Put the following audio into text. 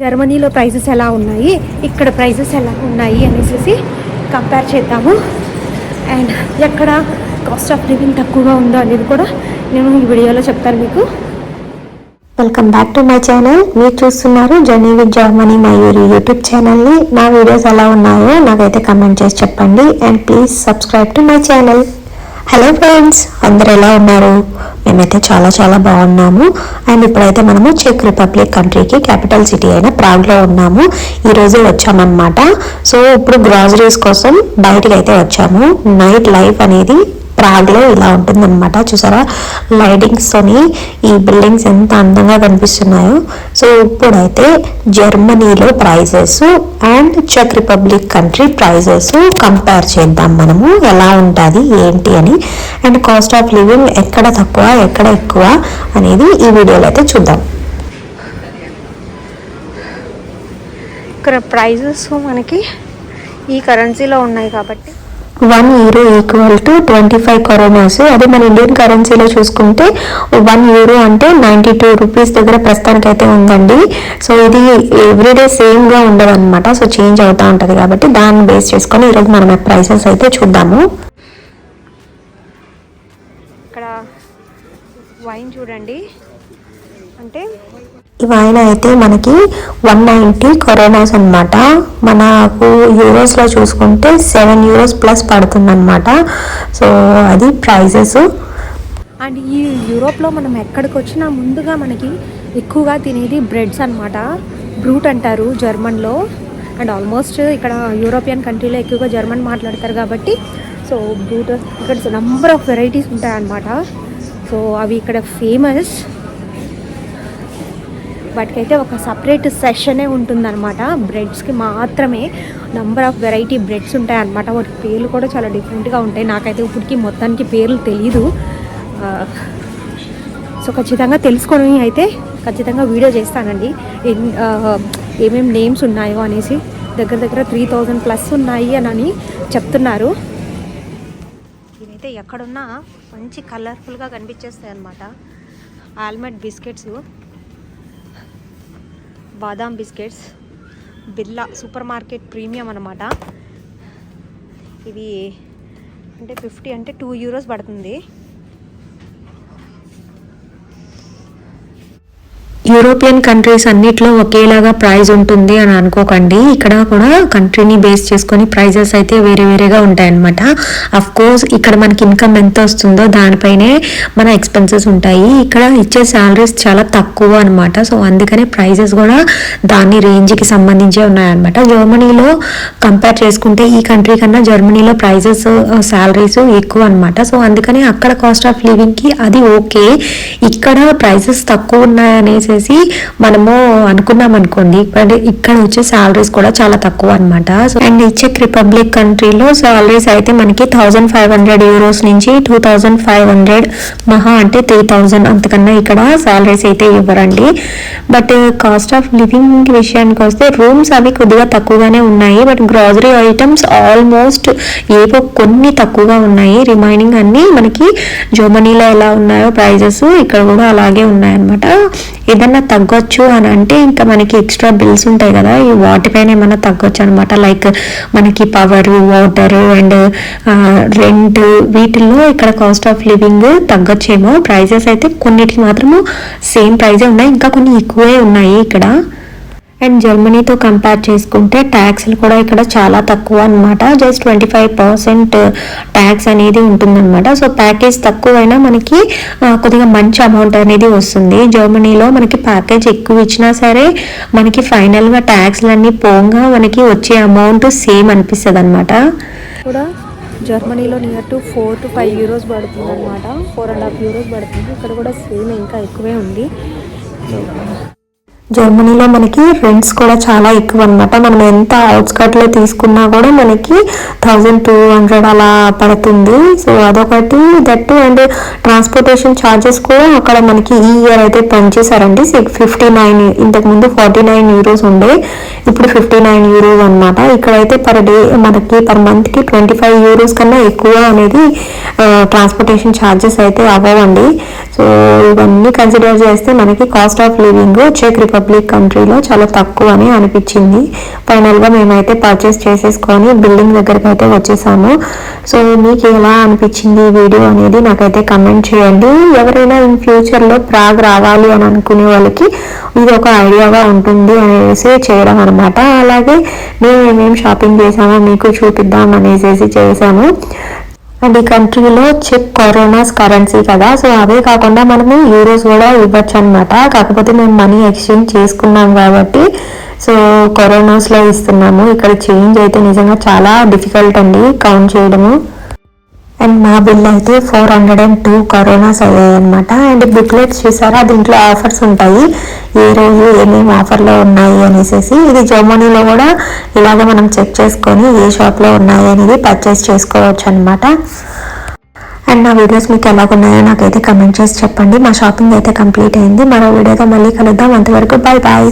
జర్మనీలో ప్రైజెస్ ఎలా ఉన్నాయి ఇక్కడ ప్రైజెస్ ఎలా ఉన్నాయి అనేసి కంపేర్ చేద్దాము. అండ్ ఎక్కడ కాస్ట్ ఆఫ్ లివింగ్ తక్కువగా ఉందో అనేది కూడా నేను ఈ వీడియోలో చెప్తాను మీకు. Welcome back to my channel మీరు చూస్తున్నారు journey with Germany Mayuri YouTube ఛానల్ని నా. వీడియోస్ ఎలా ఉన్నాయో నాకైతే కమెంట్ చేసి చెప్పండి. And please subscribe to my channel hello friends అందరు ఎలా ఉన్నారు? మేమైతే చాలా చాలా బాగున్నాము. అండ్ ఇప్పుడైతే మనము చెక్ రిపబ్లిక్ కంట్రీకి క్యాపిటల్ సిటీ అయిన ప్రాగ్లో ఉన్నాము. ఈరోజు వచ్చామన్నమాట. సో ఇప్పుడు గ్రాసరీస్ కోసం బయటకు అయితే వచ్చాము. నైట్ లైఫ్ అనేది ప్రాగ్లో ఇలా ఉంటుందన్నమాట. చూసారా? లైటింగ్స్తోని ఈ బిల్డింగ్స్ ఎంత అందంగా కనిపిస్తున్నాయో. సో ఇప్పుడైతే జర్మనీలో ప్రైజెస్ అండ్ చెక్ రిపబ్లిక్ కంట్రీ ప్రైజెస్ కంపేర్ చేద్దాం మనము. ఎలా ఉంటుంది ఏంటి అని. అండ్ కాస్ట్ ఆఫ్ లివింగ్ ఎక్కడ తక్కువ ఎక్కడ ఎక్కువ అనేది ఈ వీడియోలో అయితే చూద్దాం. ఇక్కడ ప్రైజెస్ మనకి ఈ కరెన్సీలో ఉన్నాయి కాబట్టి. One euro equal to twenty five korunas అదే మన ఇండియన్ కరెన్సీలో చూసుకుంటే వన్ యూరో అంటే నైంటీ టూ రూపీస్ దగ్గర ప్రస్తుతానికి అయితే ఉందండి. సో ఇది ఎవ్రీడే సేమ్గా ఉండదు అనమాట సో చేంజ్ అవుతూ ఉంటుంది కాబట్టి దాన్ని బేస్ చేసుకొని ఈరోజు మనం ప్రైసెస్ అయితే చూద్దాము. ఇక్కడ వైన్ చూడండి. అంటే ఆయన అయితే మనకి వన్ నైంటీ కరోనాస్ అనమాట మనకు యూరోస్లో చూసుకుంటే సెవెన్ యూరోస్ ప్లస్ పడుతుందన్నమాట. సో అది ప్రైజెస్ అండ్ ఈ యూరోప్లో మనం ఎక్కడికి వచ్చినా ముందుగా మనకి ఎక్కువగా తినేది బ్రెడ్స్ అనమాట బ్రూట్ అంటారు జర్మన్లో. అండ్ ఆల్మోస్ట్ ఇక్కడ యూరోపియన్ కంట్రీలో ఎక్కువగా జర్మన్ మాట్లాడతారు కాబట్టి సో బ్రూట్ ఇక్కడ నంబర్ ఆఫ్ వెరైటీస్ ఉంటాయన్నమాట. సో అవి ఇక్కడ ఫేమస్ వాటికైతే ఒక సపరేట్ సెషనే ఉంటుందన్నమాట. బ్రెడ్స్కి మాత్రమే నంబర్ ఆఫ్ వెరైటీ బ్రెడ్స్ ఉంటాయి అనమాట వాటి పేర్లు కూడా చాలా డిఫరెంట్గా ఉంటాయి. నాకైతే ఇప్పటికి మొత్తానికి పేర్లు తెలీదు. సో ఖచ్చితంగా తెలుసుకొని అయితే ఖచ్చితంగా వీడియో చేస్తానండి. ఏమేం నేమ్స్ ఉన్నాయో అనేసి. దగ్గర దగ్గర త్రీ థౌజండ్ ప్లస్ ఉన్నాయి అని చెప్తున్నారు. ఇదైతే ఎక్కడున్నా మంచి కలర్ఫుల్గా కనిపించేస్తాయి అనమాట ఆల్మండ్ బిస్కెట్స్. బాదాం biscuits Billa super market premium అనమాట ఇవి అంటే ఫిఫ్టీ అంటే టూ యూరోస్ పడుతుంది. యూరోపియన్ కంట్రీస్ అన్నిట్లో ఒకేలాగా ప్రైజ్ ఉంటుంది అని అనుకోకండి. ఇక్కడ కూడా కంట్రీని బేస్ చేసుకొని ప్రైజెస్ అయితే వేరే వేరేగా ఉంటాయన్నమాట. అఫ్ కోర్స్ ఇక్కడ మనకి ఇన్కమ్ ఎంత వస్తుందో దానిపైనే మన ఎక్స్పెన్సెస్ ఉంటాయి. ఇక్కడ ఇచ్చే శాలరీస్ చాలా తక్కువ అనమాట సో అందుకనే ప్రైజెస్ కూడా దాని రేంజ్కి సంబంధించే ఉన్నాయన్నమాట. జర్మనీలో కంపేర్ చేసుకుంటే ఈ కంట్రీ కన్నా జర్మనీలో ప్రైజెస్ శాలరీస్ ఎక్కువ అనమాట సో అందుకని అక్కడ కాస్ట్ ఆఫ్ లివింగ్కి అది ఓకే ఇక్కడ ప్రైసెస్ తక్కువ ఉన్నాయనేసి మనము అనుకున్నాం అనుకోండి. అంటే ఇక్కడ వచ్చే సాలరీస్ కూడా చాలా తక్కువ అనమాట అండ్ ఈ చెక్ రిపబ్లిక్ కంట్రీలో సాలరీస్ అయితే మనకి థౌజండ్ ఫైవ్ హండ్రెడ్ యూరోస్ నుంచి టూ థౌజండ్ ఫైవ్ హండ్రెడ్ మహా అంటే త్రీ థౌజండ్ అంతకన్నా ఇక్కడ సాలరీస్ అయితే ఇవ్వరండి. బట్ కాస్ట్ ఆఫ్ లివింగ్ విషయానికి వస్తే రూమ్స్ అవి కొద్దిగా తక్కువగానే ఉన్నాయి. బట్ గ్రాసరీ ఐటమ్స్ ఆల్మోస్ట్ ఏవో కొన్ని తక్కువగా ఉన్నాయి. రిమైనింగ్ అన్ని మనకి జర్మనీలో ఎలా ఉన్నాయో ప్రైజెస్ ఇక్కడ కూడా అలాగే ఉన్నాయన్నమాట. ఏదన్నా తగ్గొచ్చు అని అంటే ఇంకా మనకి ఎక్స్ట్రా బిల్స్ ఉంటాయి కదా ఈ వాటిపైన ఏమైనా తగ్గొచ్చు అనమాట లైక్ మనకి పవర్ వాటర్ అండ్ రెంట్ వీటిల్లో ఇక్కడ కాస్ట్ ఆఫ్ లివింగ్ తగ్గొచ్చేమో. ప్రైజెస్ అయితే కొన్నిటికి మాత్రము సేమ్ ప్రైజే ఉన్నాయి ఇంకా కొన్ని ఎక్కువే ఉన్నాయి ఇక్కడ. అండ్ జర్మనీతో కంపేర్ చేసుకుంటే ట్యాక్స్లు కూడా ఇక్కడ చాలా తక్కువ అనమాట just twenty five percent tax అనేది ఉంటుందన్నమాట. సో ప్యాకేజ్ తక్కువైనా మనకి కొద్దిగా మంచి అమౌంట్ అనేది వస్తుంది. జర్మనీలో మనకి ప్యాకేజ్ ఎక్కువ ఇచ్చినా సరే మనకి ఫైనల్గా ట్యాక్స్లన్నీ పోగా మనకి వచ్చే అమౌంట్ సేమ్ అనిపిస్తుంది అనమాట కూడా జర్మనీలో near to four to five euros పడుతుంది అనమాట ఫోర్ అండ్ హాఫ్ యూరోస్ పడుతుంది. ఇక్కడ కూడా సేమ్ ఇంకా ఎక్కువే ఉంది. జర్మనీలో మనకి రెంట్స్ కూడా చాలా ఎక్కువ అనమాట మనం ఎంత అవుట్స్కట్లో తీసుకున్నా కూడా మనకి థౌజండ్ టూ హండ్రెడ్ అలా పడుతుంది. సో అదొకటి. దట్టు అండ్ ట్రాన్స్పోర్టేషన్ ఛార్జెస్ కూడా అక్కడ మనకి ఈ ఇయర్ అయితే పెంచేశారండి. ఫిఫ్టీ నైన్ ఇంతకు ముందు ఫార్టీ నైన్ యూరోస్ ఉండే. ఇప్పుడు ఫిఫ్టీ నైన్ యూరోస్ అనమాట ఇక్కడైతే పర్ డే మనకి పర్ మంత్కి ట్వంటీ ఫైవ్ యూరోస్ కన్నా ఎక్కువ అనేది ట్రాన్స్పోర్టేషన్ ఛార్జెస్ అయితే అవ్వవండి. సో ఇవన్నీ కన్సిడర్ చేస్తే మనకి కాస్ట్ ఆఫ్ లివింగ్ చెక్ రిపబ్లిక్ కంట్రీలో చాలా తక్కువ అని అనిపించింది. ఫైనల్గా మేమైతే పర్చేస్ చేసేసుకొని బిల్డింగ్ దగ్గరికి అయితే వచ్చేసాము. సో మీకు ఎలా అనిపించింది ఈ వీడియో అనేది నాకైతే కమెంట్ చేయండి. ఎవరైనా ఇన్ ఫ్యూచర్లో ప్రాగ్ రావాలి అని అనుకునే వాళ్ళకి ఇది ఒక ఐడియాగా ఉంటుంది అనేసి చేయడం అనమాట అలాగే మేము ఏమేమి షాపింగ్ చేసామో మీకు చూపిద్దాం అనేసి చేశాను అండ్ ఈ కంట్రీలో చెక్ కరోనాస్ కరెన్సీ కదా సో అవే కాకుండా మనము యూరోస్ కూడా ఇవ్వచ్చు అనమాట కాకపోతే మేము మనీ ఎక్స్చేంజ్ చేసుకున్నాం కాబట్టి సో కరోనాస్లో ఇస్తున్నాము. ఇక్కడ చేంజ్ అయితే నిజంగా చాలా డిఫికల్ట్ అండి కౌంట్ చేయడము. అండ్ మా బిల్ అయితే four hundred and two korunas అయ్యాయి అనమాట అండ్ బుక్లెట్స్ చూసారా? దీంట్లో ఆఫర్స్ ఉంటాయి. ఈరోజు ఏమేమి ఆఫర్లో ఉన్నాయి అనేసి ఇది జర్మనీలో కూడా ఇలాగ మనం చెక్ చేసుకొని ఏ షాప్లో ఉన్నాయి అనేది పర్చేస్ చేసుకోవచ్చు అనమాట అండ్ నా వీడియోస్ మీకు ఎలాగున్నాయో నాకైతే కమెంట్ చేసి చెప్పండి. మా షాపింగ్ అయితే కంప్లీట్ అయింది. మరో వీడియోతో మళ్ళీ కలుద్దాం. అంతవరకు బాయ్ బాయ్